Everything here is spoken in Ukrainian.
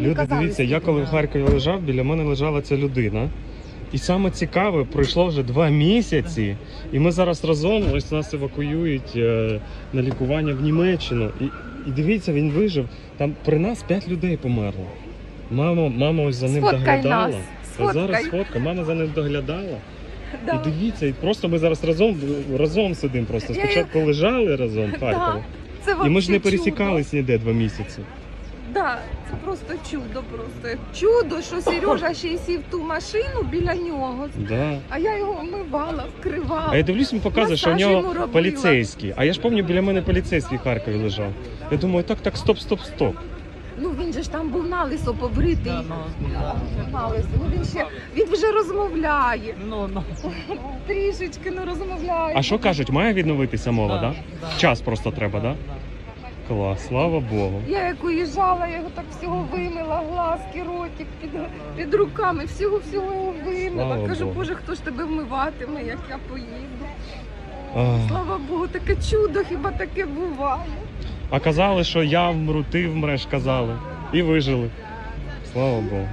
Люди, дивіться, я коли в. Харкові лежав, біля мене лежала ця людина. І саме цікаве, пройшло вже два місяці, і ми зараз разом ось нас евакуюють е, на лікування в Німеччину. І, і дивіться, він вижив. Там при нас п'ять людей померло. Мама, мама ось за ним Сфоткай доглядала. нас, Ось зараз сфоткай. фотка, мама за ним доглядала. Да. І дивіться, і просто ми зараз разом разом сидимо. Просто Я- спочатку лежали разом в Харкові. Це І ми ж вообще не чудо. пересікались ніде два місяці. Да, це просто чудо, просто чудо, що Сережа ще й сів в ту машину біля нього. Да. А я його вмивала, вкривала. А я дивлюсь, він показує, що в Масаж нього робила. поліцейський. А я ж пам'ятаю, біля мене поліцейський в Харкові лежав. Я думаю, так, так, стоп, стоп, стоп. Ну він же ж там був налисо побритий. Налисо. Ну він ще він вже розмовляє. Ну, ну. Трішечки ну розмовляє. А що кажуть, має відновитися мова, да. Час просто треба, да? Клас, слава Богу. Я як уїжджала, я його так всього вимила, глазки, ротик під, під руками, всього всього його вимила. Слава Кажу, Богу. Боже, хто ж тебе вмиватиме, як я поїду. А, Слава Богу, таке чудо, хіба таке буває. а казали, що я вмру, ти вмреш, казали. І вижили. Слава Богу.